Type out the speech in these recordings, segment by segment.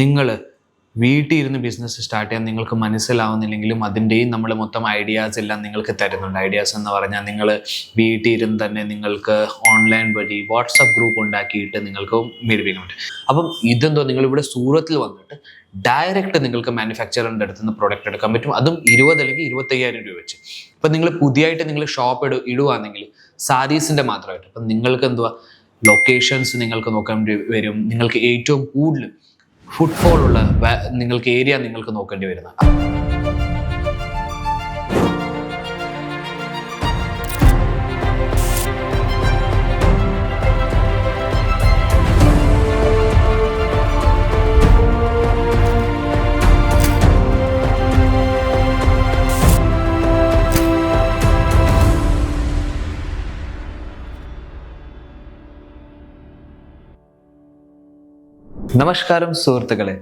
നിങ്ങൾ വീട്ടിൽ ഇരുന്ന് ബിസിനസ് സ്റ്റാർട്ട് ചെയ്യാൻ നിങ്ങൾക്ക് മനസ്സിലാവുന്നില്ലെങ്കിലും അതിന്റെയും നമ്മൾ മൊത്തം ഐഡിയാസ് എല്ലാം നിങ്ങൾക്ക് തരുന്നുണ്ട്. ഐഡിയാസ് എന്ന് പറഞ്ഞാൽ നിങ്ങൾ വീട്ടിൽ ഇരുന്ന് തന്നെ നിങ്ങൾക്ക് ഓൺലൈൻ വഴി വാട്സപ്പ് ഗ്രൂപ്പ് ഉണ്ടാക്കിയിട്ട് നിങ്ങൾക്ക് മേടിപ്പിക്കാൻ പറ്റും അപ്പം ഇതെന്തോ നിങ്ങൾ ഇവിടെ സൂറത്തിൽ വന്നിട്ട് ഡയറക്റ്റ് നിങ്ങൾക്ക് മാനുഫാക്ചറിന്റെ അടുത്ത് നിന്ന് പ്രോഡക്റ്റ് എടുക്കാൻ പറ്റും. അതും ഇരുപത് അല്ലെങ്കിൽ ഇരുപത്തയ്യായിരം രൂപ വെച്ച്. ഇപ്പം നിങ്ങൾ പുതിയതായിട്ട് നിങ്ങൾ ഷോപ്പ് ഇട ഇടുവാണെങ്കിൽ സാരീസിന്റെ മാത്രമായിട്ട്. അപ്പം നിങ്ങൾക്ക് എന്തുവാ? ലൊക്കേഷൻസ് നിങ്ങൾക്ക് നോക്കാൻ വരും. നിങ്ങൾക്ക് ഏറ്റവും കൂടുതൽ ഫുട്ഫോൾ ഉള്ള നിങ്ങൾക്ക് ഏരിയ നിങ്ങൾക്ക് നോക്കേണ്ടി വരുന്നത് നമസ്കാരം സുഹൃത്തുക്കളെ.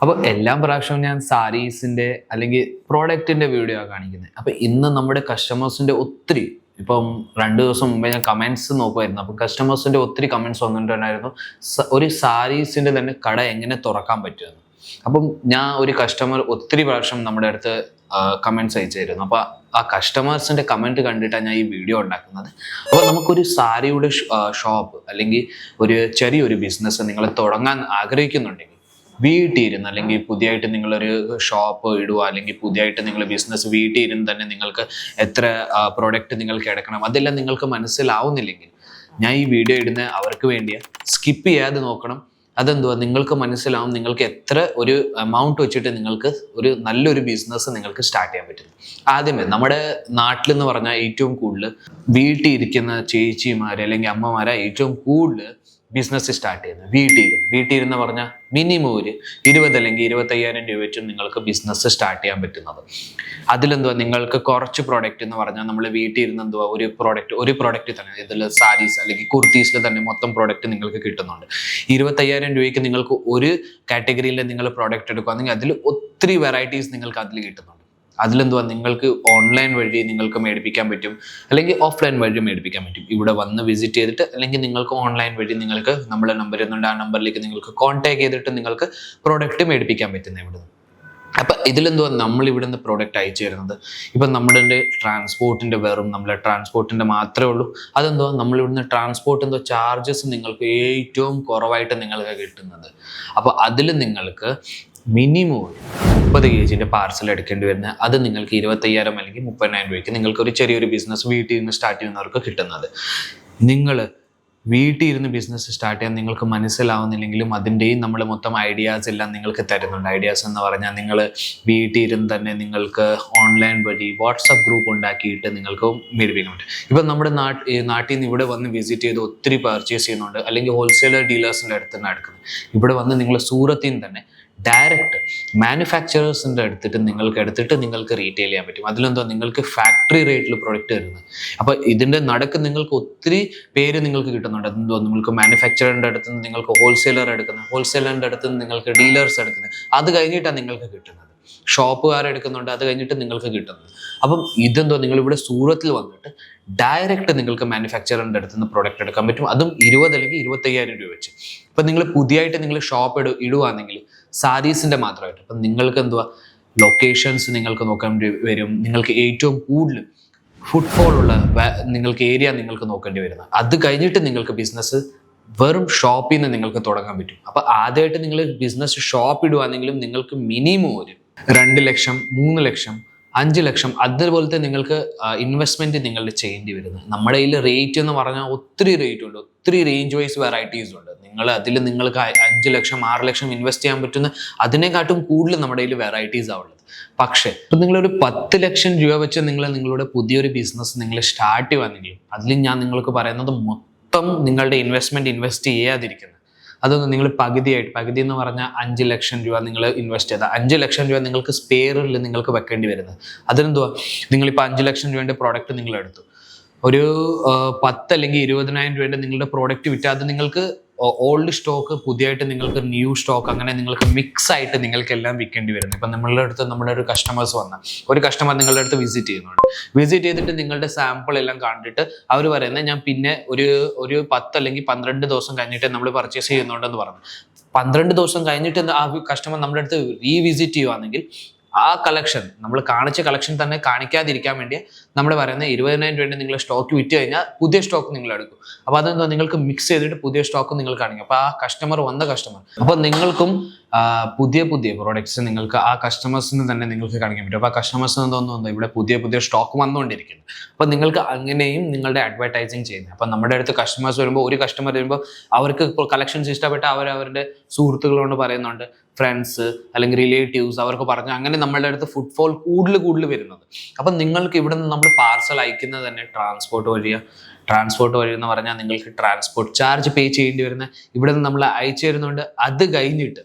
അപ്പോൾ എല്ലാ പ്രാവശ്യവും ഞാൻ സാരീസിന്റെ അല്ലെങ്കിൽ പ്രോഡക്റ്റിന്റെ വീഡിയോ കാണിക്കുന്നത്. അപ്പോൾ ഇന്ന് നമ്മുടെ കസ്റ്റമേഴ്സിന്റെ ഒത്തിരി ഇപ്പം രണ്ട് ദിവസം മുമ്പേ ഞാൻ കമൻസ് നോക്കുമായിരുന്നു അപ്പം കസ്റ്റമേഴ്സിന്റെ ഒത്തിരി കമൻസ് വന്നിട്ടുണ്ടായിരുന്നു. ഒരു സാരീസിന്റെ തന്നെ കട എങ്ങനെ തുറക്കാൻ പറ്റുമെന്ന്. അപ്പം ഞാൻ ഒരു കസ്റ്റമർ ഒത്തിരി പ്രാവശ്യം നമ്മുടെ അടുത്ത് കമന്റ്സ് അയച്ചായിരുന്നു. അപ്പോൾ ആ കസ്റ്റമേഴ്സിന്റെ കമന്റ് കണ്ടിട്ടാണ് ഞാൻ ഈ വീഡിയോ ഉണ്ടാക്കുന്നത്. അപ്പോൾ നമുക്കൊരു സാരിയുടെ ഷോപ്പ് അല്ലെങ്കിൽ ഒരു ചെറിയൊരു ബിസിനസ് നിങ്ങൾ തുടങ്ങാൻ ആഗ്രഹിക്കുന്നുണ്ടെങ്കിൽ വീട്ടിയിരുന്ന് അല്ലെങ്കിൽ പുതിയതായിട്ട് നിങ്ങളൊരു ഷോപ്പ് ഇടുക അല്ലെങ്കിൽ പുതിയതായിട്ട് നിങ്ങൾ ബിസിനസ് വീട്ടിയിരുന്ന് തന്നെ നിങ്ങൾക്ക് എത്ര പ്രോഡക്റ്റ് നിങ്ങൾക്ക് എടുക്കണം അതെല്ലാം നിങ്ങൾക്ക് മനസ്സിലാവുന്നില്ലെങ്കിൽ ഞാൻ ഈ വീഡിയോ ഇടുന്ന അവർക്ക് വേണ്ടിയാണ് സ്കിപ്പ് ചെയ്യാതെ നോക്കണം. അതെന്തുവാ? നിങ്ങൾക്ക് മനസ്സിലാവും നിങ്ങൾക്ക് എത്ര ഒരു എമൗണ്ട് വെച്ചിട്ട് നിങ്ങൾക്ക് ഒരു നല്ലൊരു ബിസിനസ് നിങ്ങൾക്ക് സ്റ്റാർട്ട് ചെയ്യാൻ പറ്റും ആദ്യമേ നമ്മുടെ നാട്ടിലെന്ന് പറഞ്ഞാൽ ഏറ്റവും കൂടുതൽ വീട്ടിൽ ഇരിക്കുന്ന ചേച്ചിമാർ അല്ലെങ്കിൽ അമ്മമാരെ ഏറ്റവും കൂടുതൽ ബിസിനസ് സ്റ്റാർട്ട് ചെയ്യുന്നത്. വീട്ടിൽ ഇരുന്ന്. പറഞ്ഞാൽ മിനിമം ഒരു ഇരുപത് അല്ലെങ്കിൽ ഇരുപത്തയ്യായിരം രൂപ വെച്ചും നിങ്ങൾക്ക് ബിസിനസ് സ്റ്റാർട്ട് ചെയ്യാൻ പറ്റുന്നത്. അതിലെന്തുവാ? നിങ്ങൾക്ക് കുറച്ച് പ്രോഡക്റ്റ് എന്ന് പറഞ്ഞാൽ നമ്മൾ വീട്ടിൽ ഇരുന്ന് എന്തുവാ? ഒരു പ്രോഡക്റ്റ് ഒരു പ്രോഡക്റ്റ് തന്നെ. ഇതിൽ സാരീസ് അല്ലെങ്കിൽ കുർത്തീസിൽ തന്നെ മൊത്തം പ്രോഡക്റ്റ് നിങ്ങൾക്ക് കിട്ടുന്നുണ്ട്. ഇരുപത്തയ്യായിരം രൂപയ്ക്ക് നിങ്ങൾക്ക് ഒരു കാറ്റഗറിയിൽ നിങ്ങൾ പ്രോഡക്റ്റ് എടുക്കുകയാണെങ്കിൽ അതിൽ ഒത്തിരി വെറൈറ്റീസ് നിങ്ങൾക്ക് അതിൽ കിട്ടുന്നുണ്ട്. അതിലെന്തുവാ? നിങ്ങൾക്ക് ഓൺലൈൻ വഴി നിങ്ങൾക്ക് മേടിപ്പിക്കാൻ പറ്റും. അല്ലെങ്കിൽ ഓഫ്ലൈൻ വഴി മേടിപ്പിക്കാൻ പറ്റും. ഇവിടെ വന്ന് വിസിറ്റ് ചെയ്തിട്ട് അല്ലെങ്കിൽ നിങ്ങൾക്ക് ഓൺലൈൻ വഴി നിങ്ങൾക്ക് നമ്മളെ നമ്പർ എന്നുണ്ട് ആ നമ്പറിലേക്ക് നിങ്ങൾക്ക് കോൺടാക്ട് ചെയ്തിട്ട് നിങ്ങൾക്ക് പ്രോഡക്റ്റ് മേടിപ്പിക്കാൻ പറ്റുന്ന ഇവിടുന്ന്. അപ്പം ഇതിലെന്തുവാ? നമ്മൾ ഇവിടെ നിന്ന് പ്രോഡക്റ്റ് അയച്ചു തരുന്നത്. ഇപ്പം നമ്മുടെ ട്രാൻസ്പോർട്ടിന്റെ വെറും നമ്മളെ ട്രാൻസ്പോർട്ടിന്റെ മാത്രമേ ഉള്ളൂ. അതെന്തുവാ? നമ്മൾ ഇവിടുന്ന് ട്രാൻസ്പോർട്ട് എന്തോ ചാർജസ് നിങ്ങൾക്ക് ഏറ്റവും കുറവായിട്ട് നിങ്ങൾക്ക് കിട്ടുന്നത്. അപ്പോൾ അതിൽ നിങ്ങൾക്ക് മിനിമം ഒരു മുപ്പത് കെ ജിന്റെ പാർസൽ എടുക്കേണ്ടി വരുന്നത് അത് നിങ്ങൾക്ക് ഇരുപത്തയ്യായിരം അല്ലെങ്കിൽ മുപ്പതിനായിരം രൂപയ്ക്ക് നിങ്ങൾക്ക് ഒരു ചെറിയൊരു ബിസിനസ് വീട്ടിൽ നിന്ന് സ്റ്റാർട്ട് ചെയ്യുന്നവർക്ക് കിട്ടുന്നത്. നിങ്ങൾ വീട്ടിൽ ഇരുന്ന് ബിസിനസ് സ്റ്റാർട്ട് ചെയ്യാൻ നിങ്ങൾക്ക് മനസ്സിലാവുന്നില്ലെങ്കിലും അതിന്റെയും നമ്മൾ മൊത്തം ഐഡിയാസ് എല്ലാം നിങ്ങൾക്ക് തരുന്നുണ്ട്. ഐഡിയാസ് എന്ന് പറഞ്ഞാൽ നിങ്ങൾ വീട്ടിൽ ഇരുന്ന് തന്നെ നിങ്ങൾക്ക് ഓൺലൈൻ വഴി വാട്സപ്പ് ഗ്രൂപ്പ് ഉണ്ടാക്കിയിട്ട് നിങ്ങൾക്ക് മേടിപ്പിക്കാൻ പറ്റും ഇപ്പം നമ്മുടെ നാട്ട് ഈ നാട്ടിൽ നിന്ന് ഇവിടെ വന്ന് വിസിറ്റ് ചെയ്ത് ഒത്തിരി പർച്ചേസ് ചെയ്യുന്നുണ്ട്. അല്ലെങ്കിൽ ഹോൾസെയിലർ ഡീലേഴ്സിന്റെ അടുത്ത് നിന്ന് എടുക്കുന്നത്. ഇവിടെ വന്ന് നിങ്ങൾ സൂറത്തിൽ തന്നെ ഡയറക്റ്റ് മാനുഫാക്ചറേഴ്സിന്റെ അടുത്തിട്ട് നിങ്ങൾക്ക് എടുത്തിട്ട് നിങ്ങൾക്ക് റീറ്റെയിൽ ചെയ്യാൻ പറ്റും. അതിലെന്തോ നിങ്ങൾക്ക് ഫാക്ടറി റേറ്റിൽ പ്രൊഡക്റ്റ് വരുന്നത്. അപ്പോൾ ഇതിന്റെ നടക്ക് നിങ്ങൾക്ക് ഒത്തിരി പേര് നിങ്ങൾക്ക് കിട്ടുന്നുണ്ട്. എന്തോ നിങ്ങൾക്ക് മാനുഫാക്ചറിന്റെ അടുത്ത് നിന്ന് നിങ്ങൾക്ക് ഹോൾസെയിലർ എടുക്കുന്നത് ഹോൾസെയിലറിന്റെ അടുത്ത് നിന്ന് നിങ്ങൾക്ക് ഡീലേഴ്സ് എടുക്കുന്നത്. അത് കഴിഞ്ഞിട്ടാണ് നിങ്ങൾക്ക് കിട്ടുന്നത്. ഷോപ്പുകാർ എടുക്കുന്നുണ്ട് അത് കഴിഞ്ഞിട്ട് നിങ്ങൾക്ക് കിട്ടുന്നത്. അപ്പം ഇതെന്തോ നിങ്ങൾ ഇവിടെ സൂറത്തിൽ വന്നിട്ട് ഡയറക്റ്റ് നിങ്ങൾക്ക് മാനുഫാക്ചറിന്റെ അടുത്ത് നിന്ന് പ്രോഡക്റ്റ് എടുക്കാൻ പറ്റും. അതും ഇരുപത് അല്ലെങ്കിൽ ഇരുപത്തയ്യായിരം രൂപ വെച്ച്. ഇപ്പം നിങ്ങൾ പുതിയതായിട്ട് നിങ്ങൾ ഷോപ്പ് ഇടുക ഇടുവാണെങ്കിൽ സാരീസിന്റെ മാത്രമായിട്ട്. അപ്പം നിങ്ങൾക്ക് എന്തുവാ? ലൊക്കേഷൻസ് നിങ്ങൾക്ക് നോക്കേണ്ടി വരും. നിങ്ങൾക്ക് ഏറ്റവും കൂടുതൽ ഫുട്ഫോൾ ഉള്ള നിങ്ങൾക്ക് ഏരിയ നിങ്ങൾക്ക് നോക്കേണ്ടി വരുന്നത്. അത് കഴിഞ്ഞിട്ട് നിങ്ങൾക്ക് ബിസിനസ് വെറും ഷോപ്പിൽ നിന്ന് നിങ്ങൾക്ക് തുടങ്ങാൻ പറ്റും. അപ്പൊ ആദ്യമായിട്ട് നിങ്ങൾ ബിസിനസ് ഷോപ്പ് ഇടുവാണെങ്കിലും നിങ്ങൾക്ക് മിനിമം ഒരു രണ്ട് ലക്ഷം മൂന്ന് ലക്ഷം അഞ്ച് ലക്ഷം. അതുപോലത്തെ നിങ്ങൾക്ക് ഇൻവെസ്റ്റ്മെന്റ് നിങ്ങൾ ചെയ്യേണ്ടി വരുന്നത് നമ്മുടെ കയ്യിൽ റേറ്റ് എന്ന് പറഞ്ഞാൽ ഒത്തിരി റേറ്റ് ഉണ്ട്. ഒത്തിരി റേഞ്ച് വൈസ് വെറൈറ്റീസ് ഉണ്ട്. നിങ്ങൾ അതിൽ നിങ്ങൾക്ക് അഞ്ച് ലക്ഷം ആറ് ലക്ഷം ഇൻവെസ്റ്റ് ചെയ്യാൻ പറ്റുന്ന അതിനെക്കാട്ടും കൂടുതൽ നമ്മുടെ കയ്യിൽ വെറൈറ്റീസ് ആവുള്ളത് പക്ഷേ ഇപ്പം നിങ്ങളൊരു പത്ത് ലക്ഷം രൂപ വെച്ച് നിങ്ങൾ നിങ്ങളുടെ പുതിയൊരു ബിസിനസ് നിങ്ങൾ സ്റ്റാർട്ട് ചെയ്യുവാണെങ്കിൽ അതിൽ ഞാൻ നിങ്ങൾക്ക് പറയുന്നത് മൊത്തം നിങ്ങളുടെ ഇൻവെസ്റ്റ്മെന്റ് ഇൻവെസ്റ്റ് ചെയ്യാതിരിക്കുന്നത് അതൊന്ന് നിങ്ങൾ പകുതിയായിട്ട് പകുതി എന്ന് പറഞ്ഞാൽ അഞ്ച് ലക്ഷം രൂപ നിങ്ങൾ ഇൻവെസ്റ്റ് ചെയ്താൽ അഞ്ച് ലക്ഷം രൂപ നിങ്ങൾക്ക് സ്പെയറിൽ നിങ്ങൾക്ക് വെക്കേണ്ടി വരുന്നത്. അതിനെന്തുവാ? നിങ്ങളിപ്പോൾ അഞ്ച് ലക്ഷം രൂപേന്റെ പ്രോഡക്റ്റ് നിങ്ങൾ എടുത്തു. ഒരു പത്ത് അല്ലെങ്കിൽ ഇരുപതിനായിരം രൂപേന്റെ നിങ്ങളുടെ പ്രോഡക്റ്റ് വിറ്റ് അത് നിങ്ങൾക്ക് ഓൾഡ് സ്റ്റോക്ക് പുതിയതായിട്ട് നിങ്ങൾക്ക് ന്യൂ സ്റ്റോക്ക് അങ്ങനെ നിങ്ങൾക്ക് മിക്സ് ആയിട്ട് നിങ്ങൾക്ക് എല്ലാം വിൽക്കേണ്ടി വരുന്നത് ഇപ്പം നമ്മളുടെ അടുത്ത് നമ്മുടെ ഒരു കസ്റ്റമേഴ്സ് വന്ന ഒരു കസ്റ്റമർ നിങ്ങളുടെ അടുത്ത് വിസിറ്റ് ചെയ്യുന്നുണ്ട്. വിസിറ്റ് ചെയ്തിട്ട് നിങ്ങളുടെ സാമ്പിൾ എല്ലാം കണ്ടിട്ട് അവർ പറയുന്നത് ഞാൻ പിന്നെ ഒരു ഒരു പത്ത് അല്ലെങ്കിൽ പന്ത്രണ്ട് ദിവസം കഴിഞ്ഞിട്ട് നമ്മൾ പർച്ചേസ് ചെയ്യുന്നുണ്ടെന്ന് പറഞ്ഞു. പന്ത്രണ്ട് ദിവസം കഴിഞ്ഞിട്ട് ആ കസ്റ്റമർ നമ്മുടെ അടുത്ത് റീവിസിറ്റ് ചെയ്യുവാണെങ്കിൽ ആ കളക്ഷൻ നമ്മൾ കാണിച്ച കളക്ഷൻ തന്നെ കാണിക്കാതിരിക്കാൻ വേണ്ടി നമ്മൾ പറയുന്ന ഇരുപതിനായിരം രൂപ നിങ്ങൾ സ്റ്റോക്ക് വിറ്റ് കഴിഞ്ഞാൽ പുതിയ സ്റ്റോക്ക് നിങ്ങൾ എടുക്കും. അപ്പോൾ അതെന്താ നിങ്ങൾക്ക് മിക്സ് ചെയ്തിട്ട് പുതിയ സ്റ്റോക്ക് നിങ്ങൾ കാണിക്കും. അപ്പോൾ ആ കസ്റ്റമർ വന്ന കസ്റ്റമർ അപ്പോൾ നിങ്ങൾക്കും പുതിയ പുതിയ പ്രോഡക്ട്സ് നിങ്ങൾക്ക് ആ കസ്റ്റമേഴ്സിന് തന്നെ നിങ്ങൾക്ക് കാണിക്കാൻ പറ്റും. അപ്പോൾ ആ കസ്റ്റമേഴ്സിന് തോന്നുന്നു ഇവിടെ പുതിയ പുതിയ സ്റ്റോക്ക് വന്നുകൊണ്ടിരിക്കുന്നു. അപ്പോൾ നിങ്ങൾക്ക് അങ്ങനെയും നിങ്ങളുടെ അഡ്വർടൈസിങ് ചെയ്യുന്നത്. അപ്പോൾ നമ്മുടെ അടുത്ത് കസ്റ്റമേഴ്സ് വരുമ്പോൾ ഒരു കസ്റ്റമർ വരുമ്പോൾ അവർക്ക് കളക്ഷൻസ് ഇഷ്ടപ്പെട്ട അവർ അവരുടെ സുഹൃത്തുക്കളോട് പറയുന്നുണ്ട്. ഫ്രണ്ട്സ് അല്ലെങ്കിൽ റിലേറ്റീവ്സ് അവർക്ക് പറഞ്ഞു. അങ്ങനെ നമ്മളുടെ അടുത്ത് ഫുട്ഫോൾ കൂടുതൽ കൂടുതൽ വരുന്നത്. അപ്പം നിങ്ങൾക്ക് ഇവിടെ നിന്ന് നമ്മൾ പാർസൽ അയക്കുന്നത് തന്നെ ട്രാൻസ്പോർട്ട് വഴിയ. ട്രാൻസ്പോർട്ട് വഴി എന്ന് പറഞ്ഞാൽ നിങ്ങൾക്ക് ട്രാൻസ്പോർട്ട് ചാർജ് പേ ചെയ്യേണ്ടി വരുന്ന ഇവിടെ നിന്ന് നമ്മൾ അയച്ചു തരുന്നുണ്ട്. അത് കഴിഞ്ഞിട്ട്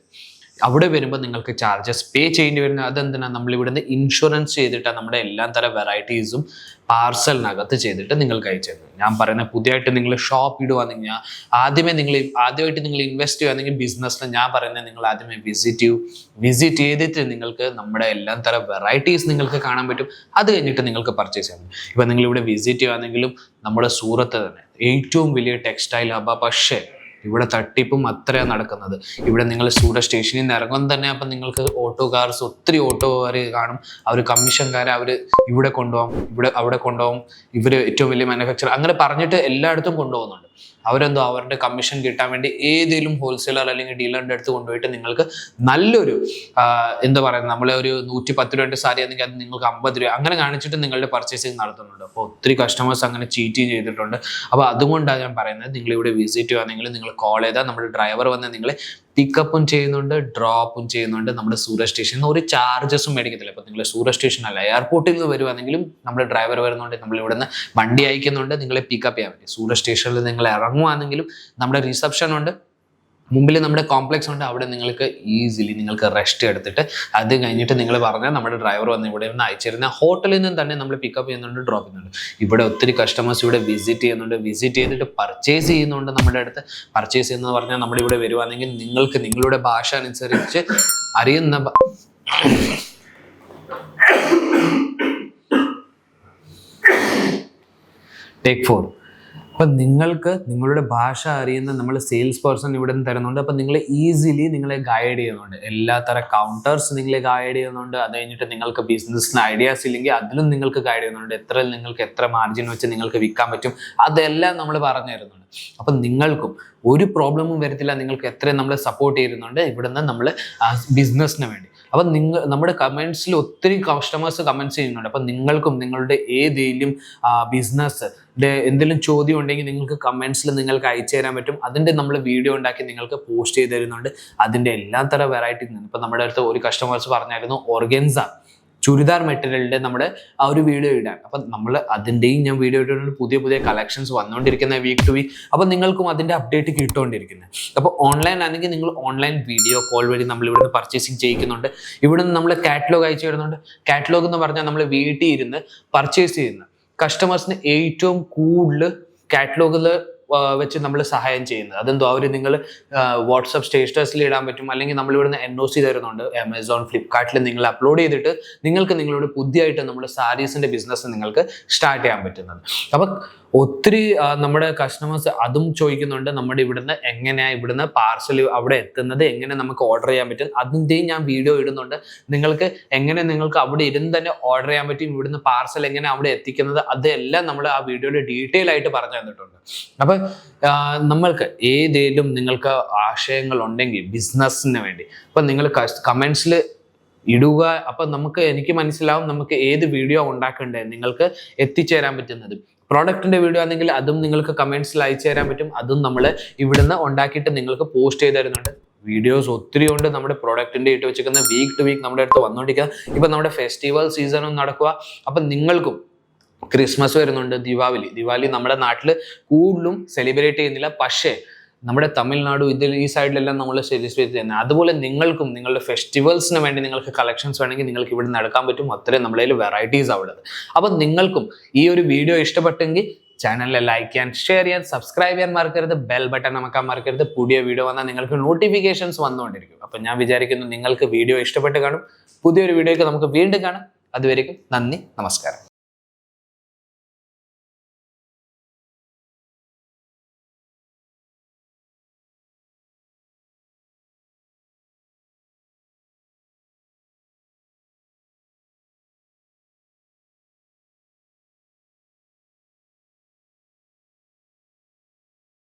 അവിടെ വരുമ്പോൾ നിങ്ങൾക്ക് ചാർജസ് പേ ചെയ്യേണ്ടി വരുന്നത് അതെന്തിനാണ് നമ്മൾ ഇവിടുന്ന് ഇൻഷുറൻസ് ചെയ്തിട്ട് നമ്മുടെ എല്ലാ തരം വെറൈറ്റീസും പാർസലിനകത്ത് ചെയ്തിട്ട് നിങ്ങൾക്ക് അയച്ചു തരുന്നത് ഞാൻ പറയുന്ന പുതിയതായിട്ട് നിങ്ങൾ ഷോപ്പ് ഇടുവാണെങ്കിൽ ആദ്യമേ നിങ്ങൾ ആദ്യമായിട്ട് നിങ്ങൾ ഇൻവെസ്റ്റ് ചെയ്യുകയാണെങ്കിൽ ബിസിനസ്സിൽ ഞാൻ പറയുന്നത് നിങ്ങൾ ആദ്യമേ വിസിറ്റ് ചെയ്യൂ. വിസിറ്റ് ചെയ്തിട്ട് നിങ്ങൾക്ക് നമ്മുടെ എല്ലാ തരം വെറൈറ്റീസ് നിങ്ങൾക്ക് കാണാൻ പറ്റും. അത് കഴിഞ്ഞിട്ട് നിങ്ങൾക്ക് പർച്ചേസ് ചെയ്യാൻ പറ്റും. ഇപ്പം നിങ്ങൾ ഇവിടെ വിസിറ്റ് ചെയ്യുകയാണെങ്കിലും നമ്മുടെ സൂറത്ത് തന്നെ ഏറ്റവും വലിയ ടെക്സ്റ്റൈൽ ഹബ പക്ഷേ ഇവിടെ തട്ടിപ്പും അത്രയാണ് നടക്കുന്നത്. ഇവിടെ നിങ്ങൾ സൂടെ സ്റ്റേഷനിൽ നിന്ന് ഇറങ്ങും തന്നെ അപ്പം നിങ്ങൾക്ക് ഓട്ടോ കാർസ് ഒത്തിരി ഓട്ടോകാർ കാണും. അവർ കമ്മീഷൻകാരെ അവർ ഇവിടെ കൊണ്ടുപോകും ഇവിടെ അവിടെ കൊണ്ടുപോകും. ഇവർ ഏറ്റവും വലിയ മാനുഫാക്ചർ അങ്ങനെ പറഞ്ഞിട്ട് എല്ലായിടത്തും കൊണ്ടുപോകുന്നുണ്ട്. അവരെന്തോ അവരുടെ കമ്മീഷൻ കിട്ടാൻ വേണ്ടി ഏതെങ്കിലും ഹോൾസെയിലർ അല്ലെങ്കിൽ ഡീലറിന്റെ അടുത്ത് കൊണ്ടുപോയിട്ട് നിങ്ങൾക്ക് നല്ലൊരു എന്താ പറയുക നമ്മളെ ഒരു നൂറ്റി പത്ത് രൂപയുടെ സാരി ആണെങ്കിൽ അത് നിങ്ങൾക്ക് അമ്പത് രൂപ അങ്ങനെ കാണിച്ചിട്ട് നിങ്ങളുടെ പർച്ചേസിങ് നടത്തുന്നുണ്ട്. അപ്പോൾ ഒത്തിരി കസ്റ്റമേഴ്സ് അങ്ങനെ ചീറ്റ് ചെയ്തിട്ടുണ്ട്. അപ്പോൾ അതുകൊണ്ടാണ് ഞാൻ പറയുന്നത് നിങ്ങൾ ഇവിടെ വിസിറ്റ് ചെയ്യുകയാണെങ്കിൽ നിങ്ങൾ കോൾ ചെയ്താൽ നമ്മുടെ ഡ്രൈവർ വന്ന് നിങ്ങളെ പിക്കപ്പും ചെയ്യുന്നുണ്ട് ഡ്രോപ്പും ചെയ്യുന്നുണ്ട് നമ്മുടെ സൂര്യ സ്റ്റേഷനിൽ നിന്ന്. ഒരു ചാർജസും മേടിക്കത്തില്ല. ഇപ്പം നിങ്ങൾ സൂര്യ സ്റ്റേഷൻ അല്ല എയർപോർട്ടിൽ നിന്ന് വരുവാണെങ്കിലും നമ്മുടെ ഡ്രൈവർ വരുന്നുണ്ട് നമ്മൾ ഇവിടെ നിന്ന് വണ്ടി അയക്കുന്നുണ്ട്. നിങ്ങളെ പിക്കപ്പ് ചെയ്യാൻ പറ്റും. സൂര്യ സ്റ്റേഷനിൽ നിങ്ങൾ ഇറങ്ങുവാണെങ്കിലും നമ്മുടെ റിസപ്ഷൻ ഉണ്ട് മുമ്പിൽ നമ്മുടെ കോംപ്ലക്സ് ഉണ്ട്. അവിടെ നിങ്ങൾക്ക് ഈസിലി നിങ്ങൾക്ക് റെസ്റ്റ് എടുത്തിട്ട് അത് കഴിഞ്ഞിട്ട് നിങ്ങൾ പറഞ്ഞാൽ നമ്മുടെ ഡ്രൈവർ വന്ന് ഇവിടെ നിന്ന് അയച്ചിരുന്ന ഹോട്ടലിൽ നിന്ന് തന്നെ നമ്മൾ പിക്കപ്പ് ചെയ്യുന്നുണ്ട് ഡ്രോപ്പ് ചെയ്യുന്നുണ്ട്. ഇവിടെ ഒത്തിരി കസ്റ്റമേഴ്സ് ഇവിടെ വിസിറ്റ് ചെയ്യുന്നുണ്ട്. വിസിറ്റ് ചെയ്തിട്ട് പർച്ചേസ് ചെയ്യുന്നുണ്ട് നമ്മുടെ അടുത്ത്. പർച്ചേസ് ചെയ്യുന്നത് പറഞ്ഞാൽ നമ്മുടെ ഇവിടെ വരുവാണെങ്കിൽ നിങ്ങൾക്ക് നിങ്ങളുടെ ഭാഷ അനുസരിച്ച് അറിയുന്ന ടേക്ക് ഫോർ അപ്പം നിങ്ങൾക്ക് നിങ്ങളുടെ ഭാഷ അറിയുന്ന നമ്മൾ സെയിൽസ് പേഴ്സൺ ഇവിടെ നിന്ന് തരുന്നുണ്ട്. അപ്പം നിങ്ങളെ ഈസിലി നിങ്ങളെ ഗൈഡ് ചെയ്യുന്നുണ്ട്. എല്ലാ തരം കൗണ്ടേഴ്സ് നിങ്ങളെ ഗൈഡ് ചെയ്യുന്നുണ്ട്. അത് കഴിഞ്ഞിട്ട് നിങ്ങൾക്ക് ബിസിനസ്സിന് ഐഡിയാസ് ഇല്ലെങ്കിൽ അതിലും നിങ്ങൾക്ക് ഗൈഡ് ചെയ്യുന്നുണ്ട്. എത്ര നിങ്ങൾക്ക് എത്ര മാർജിൻ വെച്ച് നിങ്ങൾക്ക് വിൽക്കാൻ പറ്റും അതെല്ലാം നമ്മൾ പറഞ്ഞു തരുന്നുണ്ട്. അപ്പം നിങ്ങൾക്കും ഒരു പ്രോബ്ലമും വരത്തില്ല. നിങ്ങൾക്ക് എത്രയും നമ്മൾ സപ്പോർട്ട് ചെയ്യുന്നുണ്ട്. ഇവിടുന്ന് നമ്മൾ ബിസിനസ്സിന് വേണ്ടി. അപ്പം നിങ്ങൾ നമ്മുടെ കമൻസിൽ ഒത്തിരി കസ്റ്റമേഴ്സ് കമൻസ് ചെയ്യുന്നുണ്ട്. അപ്പം നിങ്ങൾക്കും നിങ്ങളുടെ ഏതെങ്കിലും ബിസിനസ് എന്തെങ്കിലും ചോദ്യം ഉണ്ടെങ്കിൽ നിങ്ങൾക്ക് കമൻസിൽ നിങ്ങൾക്ക് അയച്ചു തരാൻ പറ്റും. അതിന്റെ നമ്മൾ വീഡിയോ ഉണ്ടാക്കി നിങ്ങൾക്ക് പോസ്റ്റ് ചെയ്ത് തരുന്നുണ്ട്. അതിന്റെ എല്ലാ തരം വെറൈറ്റി ഇപ്പം നമ്മുടെ അടുത്ത് ഒരു കസ്റ്റമേഴ്സ് പറഞ്ഞായിരുന്നു ഓർഗൻസ. ചുരിദാർ മെറ്റീരിയലിന്റെ നമ്മുടെ ആ ഒരു വീഡിയോ ഇടാൻ. അപ്പം നമ്മൾ അതിന്റെയും ഞാൻ വീഡിയോ ഇട്ടിട്ടുണ്ട്. പുതിയ പുതിയ കളക്ഷൻസ് വന്നുകൊണ്ടിരിക്കുന്ന വീക്ക് ടു വീക്ക് അപ്പം നിങ്ങൾക്കും അതിന്റെ അപ്ഡേറ്റ് കിട്ടുകൊണ്ടിരിക്കുന്നത് അപ്പോൾ ഓൺലൈൻ ആണെങ്കിൽ നിങ്ങൾ ഓൺലൈൻ വീഡിയോ കോൾ വഴി നമ്മൾ ഇവിടുന്ന് പർച്ചേസിങ് ചെയ്യിക്കുന്നുണ്ട്. ഇവിടുന്ന് നമ്മൾ കാറ്റലോഗ് അയച്ചു തരുന്നുണ്ട്. കാറ്റലോഗ് എന്ന് പറഞ്ഞാൽ നമ്മൾ വീട്ടിൽ ഇരുന്ന് പർച്ചേസ് ചെയ്യുന്ന കസ്റ്റമേഴ്സിന് ഏറ്റവും കൂടുതൽ കാറ്റലോഗിൽ വെച്ച് നമ്മൾ സഹായം ചെയ്യുന്നത്. അതെന്തോ അവർ നിങ്ങൾ വാട്സപ്പ് സ്റ്റേറ്റസിൽ ഇടാൻ പറ്റും. അല്ലെങ്കിൽ നമ്മൾ ഇവിടുന്ന് എൻ ഒ സി തരുന്നുണ്ട്. ആമസോൺ ഫ്ലിപ്കാർട്ടിൽ നിങ്ങൾ അപ്ലോഡ് ചെയ്തിട്ട് നിങ്ങൾക്ക് നിങ്ങളുടെ പുതിയതായിട്ട് നമ്മുടെ സാരീസിന്റെ ബിസിനസ് നിങ്ങൾക്ക് സ്റ്റാർട്ട് ചെയ്യാൻ പറ്റുന്നത്. അപ്പം ഒത്തിരി നമ്മുടെ കസ്റ്റമേഴ്സ് അതും ചോദിക്കുന്നുണ്ട് നമ്മുടെ ഇവിടുന്ന് എങ്ങനെയാണ് ഇവിടുന്ന് പാർസൽ അവിടെ എത്തുന്നത് എങ്ങനെ നമുക്ക് ഓർഡർ ചെയ്യാൻ പറ്റും. അതിന്റെയും ഞാൻ വീഡിയോ ഇടുന്നുണ്ട്. നിങ്ങൾക്ക് എങ്ങനെ നിങ്ങൾക്ക് അവിടെ ഇരുന്ന് തന്നെ ഓർഡർ ചെയ്യാൻ പറ്റും ഇവിടുന്ന് പാർസൽ എങ്ങനെ അവിടെ എത്തിക്കുന്നത് അതെല്ലാം നമ്മൾ ആ വീഡിയോയിൽ ഡീറ്റെയിൽ ആയിട്ട് പറഞ്ഞു തന്നിട്ടുണ്ട്. അപ്പൊ ആ, നമ്മൾക്ക് ഏതേലും നിങ്ങൾക്ക് ആശയങ്ങൾ ഉണ്ടെങ്കിൽ ബിസിനസ്സിന് വേണ്ടി അപ്പം നിങ്ങൾ കമൻസിൽ ഇടുക. അപ്പം നമുക്ക് എനിക്ക് മനസ്സിലാവും നമുക്ക് ഏത് വീഡിയോ ഉണ്ടാക്കേണ്ടത് നിങ്ങൾക്ക് എത്തിച്ചേരാൻ പറ്റുന്നത്. പ്രോഡക്റ്റിന്റെ വീഡിയോ ആണെങ്കിൽ അതും നിങ്ങൾക്ക് കമൻസിൽ അയച്ചു തരാൻ പറ്റും. അതും നമ്മൾ ഇവിടുന്ന് ഉണ്ടാക്കിയിട്ട് നിങ്ങൾക്ക് പോസ്റ്റ് ചെയ്ത് തരുന്നുണ്ട്. വീഡിയോസ് ഒത്തിരി ഉണ്ട് നമ്മുടെ പ്രോഡക്റ്റിന്റെ ഇട്ട് വെച്ചിരിക്കുന്ന വീക്ക് ടു വീക്ക് നമ്മുടെ അടുത്ത് വന്നുകൊണ്ടിരിക്കുക. ഇപ്പം നമ്മുടെ ഫെസ്റ്റിവൽ സീസണും നടക്കുക. അപ്പം നിങ്ങൾക്കും ക്രിസ്മസ് വരുന്നുണ്ട് ദീപാവലി. ദീപാവലി നമ്മുടെ നാട്ടിൽ കൂടുതലും സെലിബ്രേറ്റ് ചെയ്യുന്നില്ല. പക്ഷേ നമ്മുടെ തമിഴ്നാട് ഇതിൽ ഈ സൈഡിലെല്ലാം നമ്മൾ സെലിബ്രേറ്റ് ചെയ്യുന്നത് അതുപോലെ നിങ്ങൾക്കും നിങ്ങളുടെ ഫെസ്റ്റിവൽസിന് വേണ്ടി നിങ്ങൾക്ക് കളക്ഷൻസ് വേണമെങ്കിൽ നിങ്ങൾക്ക് ഇവിടെ നടക്കാൻ പറ്റും. അത്രയും നമ്മുടെ കയ്യിൽ വെറൈറ്റീസ് അവിടെ അപ്പം നിങ്ങൾക്കും ഈ ഒരു വീഡിയോ ഇഷ്ടപ്പെട്ടെങ്കിൽ ചാനലിൽ ലൈക്ക് ചെയ്യാൻ ഷെയർ ചെയ്യാൻ സബ്സ്ക്രൈബ് ചെയ്യാൻ മറക്കരുത്. ബെൽ ബട്ടൺ അമക്കാൻ മറക്കരുത്. പുതിയ വീഡിയോ വന്നാൽ നിങ്ങൾക്ക് നോട്ടിഫിക്കേഷൻസ് വന്നുകൊണ്ടിരിക്കും. അപ്പം ഞാൻ വിചാരിക്കുന്നു നിങ്ങൾക്ക് വീഡിയോ ഇഷ്ടപ്പെട്ട് കാണും. പുതിയൊരു വീഡിയോയ്ക്ക് നമുക്ക് വീണ്ടും കാണാം. അതുവരേക്കും നന്ദി നമസ്കാരം.